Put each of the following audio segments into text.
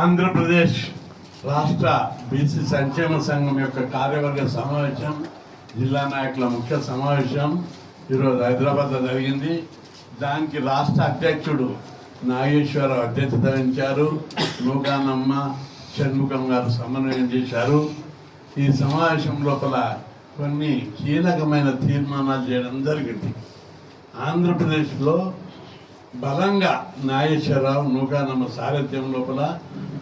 ఆంధ్రప్రదేశ్ రాష్ట్ర బీసీ సంక్షేమ సంఘం యొక్క కార్యవర్గ సమావేశం జిల్లా నాయకుల ముఖ్య సమావేశం ఈరోజు హైదరాబాద్లో జరిగింది. దానికి రాష్ట్ర అధ్యక్షుడు నాగేశ్వరరావు అధ్యక్షత వహించారు. నూకానమ్మ షణ్ముఖం గారు సమన్వయం చేశారు. ఈ సమావేశం లోపల కొన్ని కీలకమైన తీర్మానాలు చేయడం జరిగింది. ఆంధ్రప్రదేశ్లో బలంగా నాగేశ్వరరావు నూకానమ్మ సారథ్యం లోపల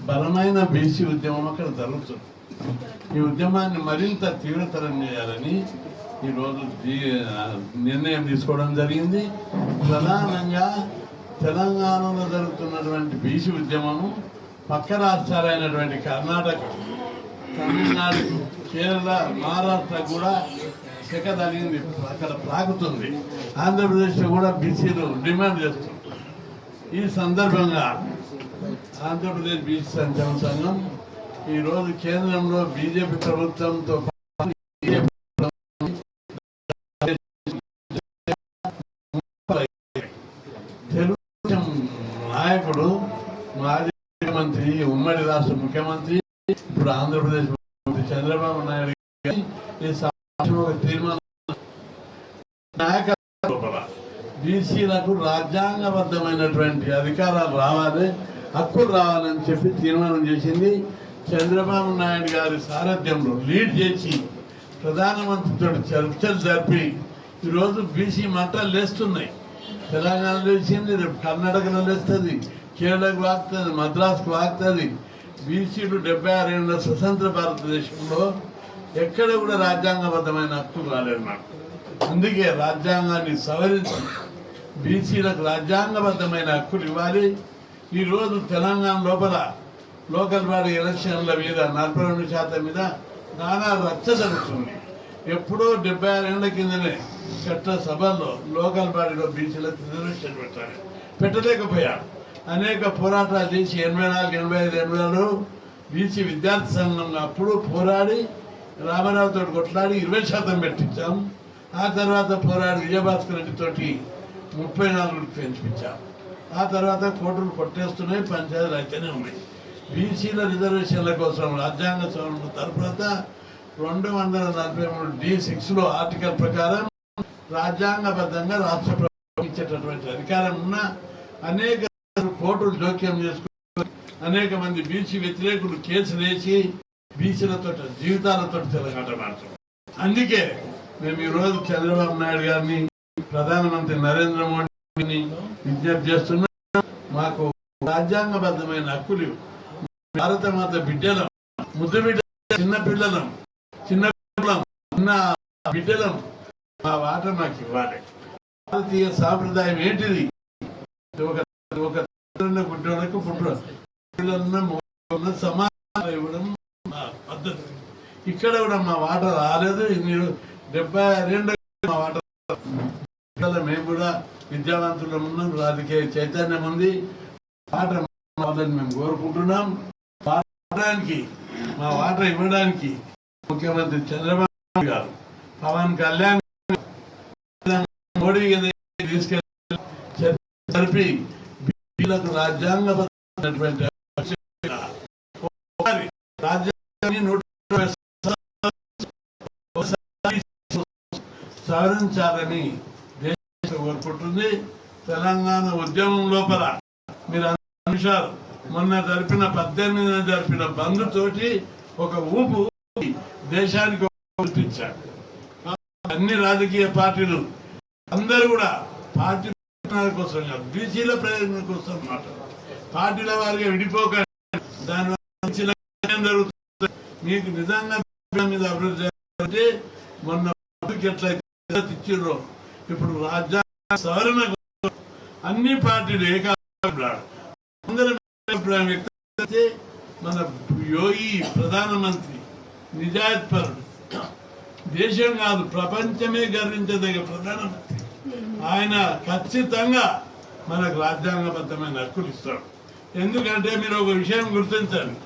బలమైన బీసీ ఉద్యమం అక్కడ జరుగుతుంది. ఈ ఉద్యమాన్ని మరింత తీవ్రతరం చేయాలని ఈరోజు నిర్ణయం తీసుకోవడం జరిగింది. ప్రధానంగా తెలంగాణలో జరుగుతున్నటువంటి బీసీ ఉద్యమము పక్క రాష్ట్రాలైనటువంటి కర్ణాటక తమిళనాడు కేరళ మహారాష్ట్ర కూడా చెక్క తగిలింది అక్కడ ప్రాకుతుంది ఆంధ్రప్రదేశ్లో కూడా బీసీలు డిమాండ్ చేస్తుంది ఈ సందర్భంగా ఆంధ్రప్రదేశ్ బీసీ సంక్షేమ సంఘం ఈరోజు కేంద్రంలో బీజేపీ ప్రభుత్వంతో తెలుగుదేశం నాయకుడు మాజీ ముఖ్యమంత్రి ఉమ్మడి రాష్ట్ర ముఖ్యమంత్రి ఇప్పుడు ఆంధ్రప్రదేశ్ ముఖ్యమంత్రి చంద్రబాబు నాయుడు ఈ ఒక తీర్మానం నాయక బీసీలకు రాజ్యాంగబద్ధమైనటువంటి అధికారాలు రావాలి హక్కులు రావాలని చెప్పి తీర్మానం చేసింది చంద్రబాబు నాయుడు గారి సారథ్యంలో లీడ్ చేసి ప్రధానమంత్రితో చర్చలు జరిపి ఈరోజు బీసీ మంటలు లేస్తున్నాయి. తెలంగాణలో లేచింది రేపు కర్ణాటకలో లేస్తుంది కేరళకు వాగుతుంది మద్రాసుకు వాగుతుంది బీసీలు డెబ్బై ఆరు ఏళ్ళ స్వతంత్ర భారతదేశంలో ఎక్కడ కూడా రాజ్యాంగబద్ధమైన హక్కు రాలేదు నాకు అందుకే రాజ్యాంగాన్ని సవరించి బీసీలకు రాజ్యాంగబద్ధమైన హక్కులు ఇవ్వాలి. ఈరోజు తెలంగాణ లోపల లోకల్ బాడీ ఎలక్షన్ల మీద నలభై రెండు శాతం మీద నానా రచ్చ జరుగుతుంది. ఎప్పుడో డెబ్బై ఆరు ఏళ్ళ కిందనే చట్ట సభల్లో లోకల్ బాడీలో బీసీలకు రిజర్వేషన్ పెట్టాలి. పెట్టలేకపోయారు అనేక పోరాటాలు చేసి ఎనభై నాలుగు ఎనభై ఐదు ఎనభైలో బీసీ విద్యార్థి సంఘం అప్పుడు పోరాడి రామారావుతో కొట్లాడి ఇరవై శాతం పెట్టించాం. ఆ తర్వాత పోరాడి విజయభాస్కర్ రెడ్డితోటి ముప్పై నాలుగు పెంచిపించాం. ఆ తర్వాత కోర్టులు కొట్టేస్తున్నాయి పంచాయతీలు అయితేనే ఉన్నాయి. బీసీల రిజర్వేషన్ల కోసం రాజ్యాంగ సవరణ తర్వాత రెండు వందల నలభై మూడు డి సిక్స్లో ఆర్టికల్ ప్రకారం రాజ్యాంగబద్ధంగా రాష్ట్ర ప్రభుత్వం ఇచ్చేటటువంటి అధికారం ఉన్న అనేక కోర్టులు జోక్యం చేసుకుని అనేక మంది బీసీ వ్యతిరేకులు కేసులు వేసి బీసీలతో జీవితాలతో తెలంగాణ మారుతున్నారు అందుకే మేము ఈరోజు చంద్రబాబు నాయుడు గారిని ప్రధానమంత్రి నరేంద్ర మోడీని విజ్ఞప్తి చేస్తున్నా మాకు రాజ్యాంగబద్ధమైన హక్కులు భారత మాత బిడ్డలం ముద్దు బిడ్డ చిన్న పిల్లలం చిన్న చిన్న బిడ్డలం మా వాట మాకు ఇవ్వాలి. భారతీయ సాంప్రదాయం ఏంటిది? ఒక ఒక పుట్టినకు పుట్టిన పిల్లలున్న ఇవ్వడం మా పద్ధతి. ఇక్కడ కూడా మా వాట రాలేదు. డెబ్బై రెండు మా వాట మేము కూడా విద్యావంతులు ఉన్నాం రాజకీయ చైతన్యం ఉంది. పాట మేము కోరుకుంటున్నాం. పాడడానికి మా వాట ఇవ్వడానికి ముఖ్యమంత్రి చంద్రబాబు గారు పవన్ కళ్యాణ్ మోడీ తీసుకెళ్ళి జరిపి వీళ్ళకు రాజ్యాంగబద్ధమైనటువంటి రాజ్యాంగాన్ని నూట సవరించాలని కోరుకుంటుంది తెలంగాణ ఉద్యమం లోపల మీరు అంశాలు మొన్న జరిపిన పద్దెనిమిదిన జరిపిన బంద్ తోటి ఒక ఊపు దేశానికి కల్పించారు అన్ని రాజకీయ పార్టీలు అందరూ కూడా పార్టీ ప్రయోజనాల కోసం బీసీల ప్రయోజనం కోసం అన్నమాట పార్టీల వారిగా విడిపోకండి. దాని వల్ల జరుగుతుంది. మీకు నిజంగా మీద అభివృద్ధి మొన్న ఎట్లయితే ఇచ్చిర్రో ఇప్పుడు రాజ్యాంగ సవరణ అన్ని పార్టీలు ఏకాభిప్రాయం. అందరి వ్యక్తం మన యోగి ప్రధానమంత్రి నిజాయిత్పరుడు దేశం కాదు ప్రపంచమే గర్వించదగ్గ ప్రధానమంత్రి. ఆయన ఖచ్చితంగా మనకు రాజ్యాంగబద్ధమైన హక్కులు ఇస్తాడు. ఎందుకంటే మీరు ఒక విషయం గుర్తించండి.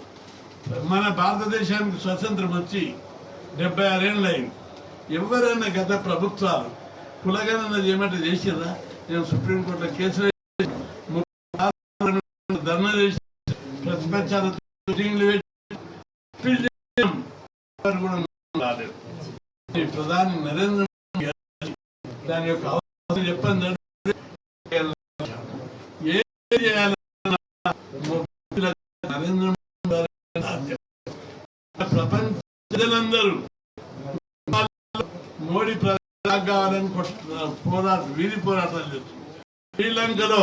మన భారతదేశానికి స్వతంత్రం వచ్చి డెబ్బై ఆరేళ్ళు అయింది. ఎవరైనా గత ప్రభుత్వాలు కులగణన చేయమంటే చేసిరా నేను సుప్రీంకోర్టులో కేసులు ధర్నా చేసి ప్రతిపక్ష రాలేదు. ప్రధాని నరేంద్ర మోడీ దాని యొక్క అవసరం చెప్పండి ఏం చేయాలన్నా నరేంద్ర మోడీ ప్రపంచ ప్రజలందరూ మోడీ ప్రధాని కావాలని పోరాట వీధి పోరాటాలు చేస్తున్నారు శ్రీలంకలో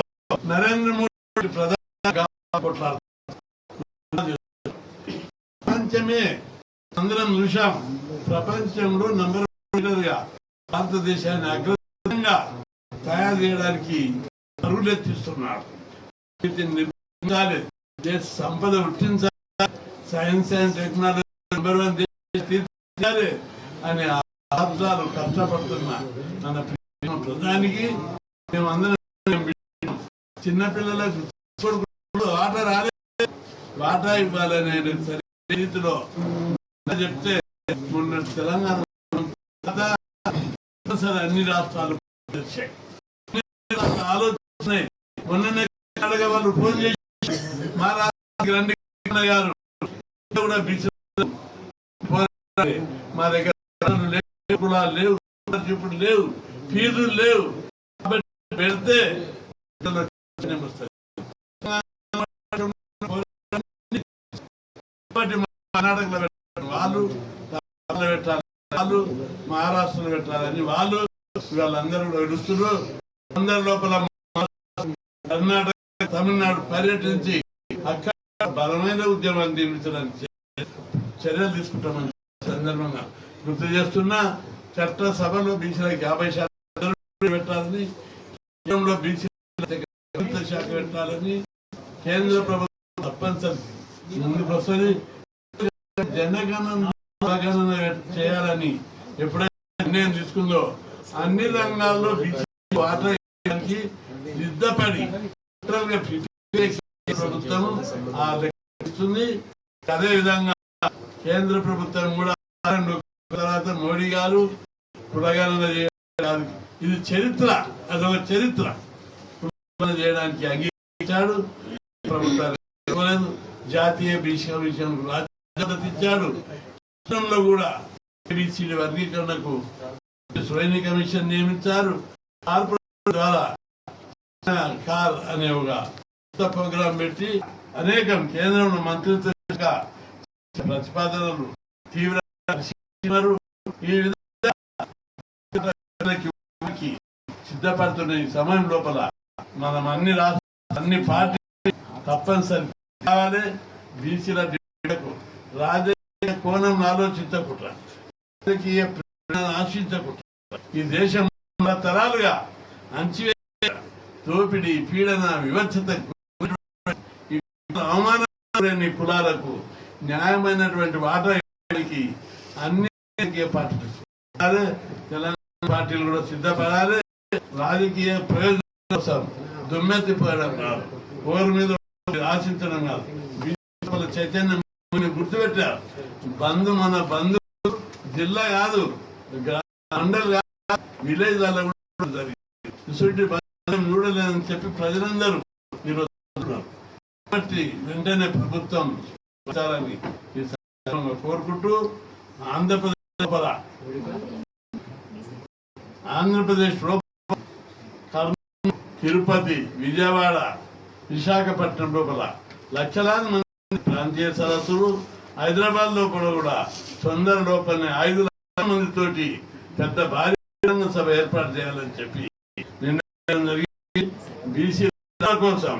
నరేంద్ర మోడీ ప్రధాని కొట్లాడుతున్నారు. ప్రపంచమే అందరం చూశాం. ప్రపంచంలో నంబర్గా భారతదేశాన్ని అగ్రంగా తయారు చేయడానికి పరుగులెత్తిస్తున్నారు నిర్మించాలి. సంపద వృత్తించాలి science and technology number one తీర్చాలి అని ఆర్థాలు కష్టపడుతున్న మన ప్రధానికి మేమందరం చిన్నపిల్లలకు ఆట రాలేదు వాటా ఇవ్వాలనే రీతిలో చెప్తే మొన్న తెలంగాణ అన్ని రాష్ట్రాలు వచ్చాయి మొన్ననే కర్ణాటక వాళ్ళు ఫోన్ చేసి మా రాష్ట్రానికి రండి గారు కూడా బీచ్ మా దగ్గర కులాలు లేవు ఇప్పుడు లేవు ఫీజులు లేవు. పెడితే కర్ణాటకలో పెట్టాలి వాళ్ళు పెట్టాలి వాళ్ళు మహారాష్ట్రలో పెట్టాలని వాళ్ళు వాళ్ళందరూ కూడా విడుస్తున్నారు అందరి లోపల కర్ణాటక తమిళనాడు పర్యటించి అక్కడ బలమైన ఉద్యమాన్ని నిర్మించడానికి చర్యలు తీసుకుంటామని సందర్భంగా గుర్తు చేస్తున్నా చట్ట సభలో బీసీలకు యాభై శాతం పెట్టాలని కేంద్రంలో బీసీ శాఖ పెట్టాలని కేంద్ర ప్రభుత్వం తప్పనిసరి. ముందుకు వస్తుంది జనగణన చేయాలని ఎప్పుడైతే నిర్ణయం తీసుకుందో అన్ని రంగాల్లో బీసీ వాటా సిద్ధపడి ప్రభుత్వం ఆ లెక్క అదే విధంగా కేంద్ర ప్రభుత్వం కూడా తర్వాత మోడీ గారు చేయడానికి ఇది చరిత్ర అదొక చరిత్ర. చేయడానికి అంగీకరించాడు. ప్రభుత్వాలు జాతీయ బీసీ విషయం రాజ్యాంగ ఇచ్చాడు రాష్ట్రంలో కూడా ఏబిసిడి వర్గీకరణకు శ్రేణి కమిషన్ నియమించారు. కార్పొరేషన్ ద్వారా కార్ అనే ఒక ప్రోగ్రాం పెట్టి అనేకం కేంద్రంలో మంత్రిత్వ శాఖ ప్రతిపాదనలు తీవ్ర ఈ విధంగా సిద్ధపడుతున్న ఈ సమయం లోపల మనం అన్ని రాష్ట్ర అన్ని పార్టీ తప్పనిసరి కావాలి. బీసీల రాజకీయ కోణం ఆలోచించకుండా రాజకీయ ఆశించకుండా ఈ దేశం తరాలుగా అంచివే దోపిడీ పీడన వివక్షత ఈ అవమానమైన కులాలకు న్యాయమైనటువంటి వాటా అన్ని పార్టీలు. తెలంగాణ పార్టీలు కూడా సిద్ధపడాలి. రాజకీయ ప్రయోజనం కోసం దుమ్మెత్తిపోయడం కాదు. ఓరి మీద ఆశించడం కాదు. బీజేపీల చైతన్యం గుర్తుపెట్టారు. బంధు మన బంధు జిల్లా కాదు మండలి కాదు విలేజ్ వాళ్ళ కూడా జరిగింది. ఇటువంటి బంధం చూడలేదని చెప్పి ప్రజలందరూ ఈరోజు కాబట్టి వెంటనే ప్రభుత్వం ఈ కోరుకుంటూ ఆంధ్రప్రదేశ్ ఆంధ్రప్రదేశ్ కర్నూలు తిరుపతి విజయవాడ విశాఖపట్నం లోపల లక్షలాది మంది ప్రాంతీయ సరస్సులు హైదరాబాద్ లోపల కూడా తొందర లోపలనే ఐదు లక్షల మందితోటి పెద్ద భారీ సభ ఏర్పాటు చేయాలని చెప్పి నిర్ణయం జరిగింది. బీసీ కోసం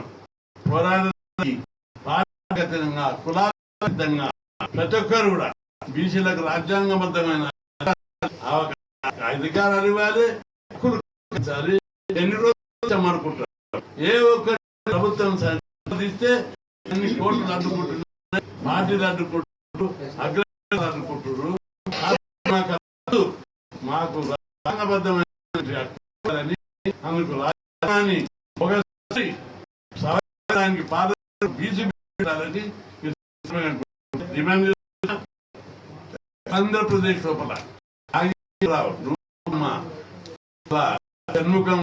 పోరాడడానికి పార్టీగతంగా కులాతీతంగా ప్రతి ఒక్కరు కూడా బీసీలకు రాజ్యాంగబద్ధమైన అధికారాలు ఇవ్వాలి. హక్కులు ఎన్ని రోజులు అనుకుంటారు ఏ ఒక్క ప్రభుత్వం సంపాదిస్తే అన్ని కోట్లు అడ్డుకుంటున్నారు? పార్టీలు అడ్డుకుంటున్నారు? అగ్రహాలు అడ్డుకుంటున్నారు? మాకు రాజ్యాంగబద్ధమైన హక్కులని అందుకు రాజ్యాంగాన్ని ఒకసారి సవరించడానికి పాద బీజేపీ డిమాండ్ ఆంధ్రప్రదేశ్ లోపల. షణ్ముఖం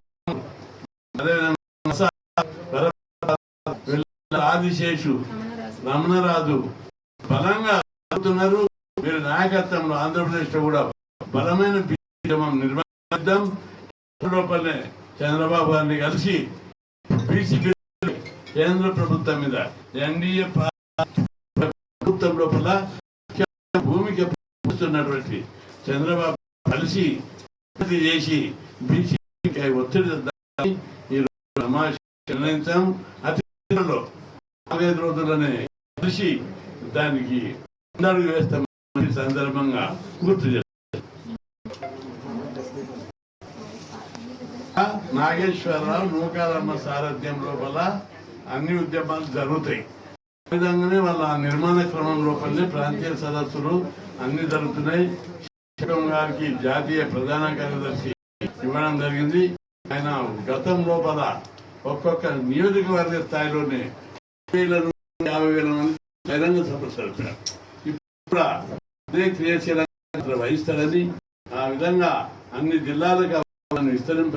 ఆదిశేషు రమణరాజు బలంగా అవుతున్నారు. మీరు నాయకత్వంలో ఆంధ్రప్రదేశ్లో కూడా బలమైన ఉద్యమం నిర్వహిద్దాం లోపలనే చంద్రబాబు గారిని కలిసి బీసీ కేంద్ర ప్రభుత్వం మీద ఎన్డీఏ ప్రభుత్వం లోపల పోస్తున్నటువంటి చంద్రబాబు కలిసి చేసి బీసీ ఒత్తిడి ఈ నిర్ణయించాం. అతి నాలుగైదు రోజులనే కలిసి దానికి ముందడుగు వేస్తామని సందర్భంగా గుర్తు నాగేశ్వరరావు నూకాలమ్మ సారథ్యం లోపల అన్ని ఉద్యమాలు జరుగుతాయి. ఆ విధంగానే వాళ్ళ నిర్మాణ క్రమం లోపలనే ప్రాంతీయ సదస్సులు అన్ని జరుగుతున్నాయి. శివం గారికి జాతీయ ప్రధాన కార్యదర్శి ఇవ్వడం జరిగింది. ఆయన గతం లోపల ఒక్కొక్క నియోజకవర్గ స్థాయిలోనే వేల యాభై వేల మంది బహిరంగ సభ జరిపారు ఇప్పుడు అదే క్రియాశీలంగా వహిస్తారని ఆ విధంగా అన్ని జిల్లాలకు విస్తరింప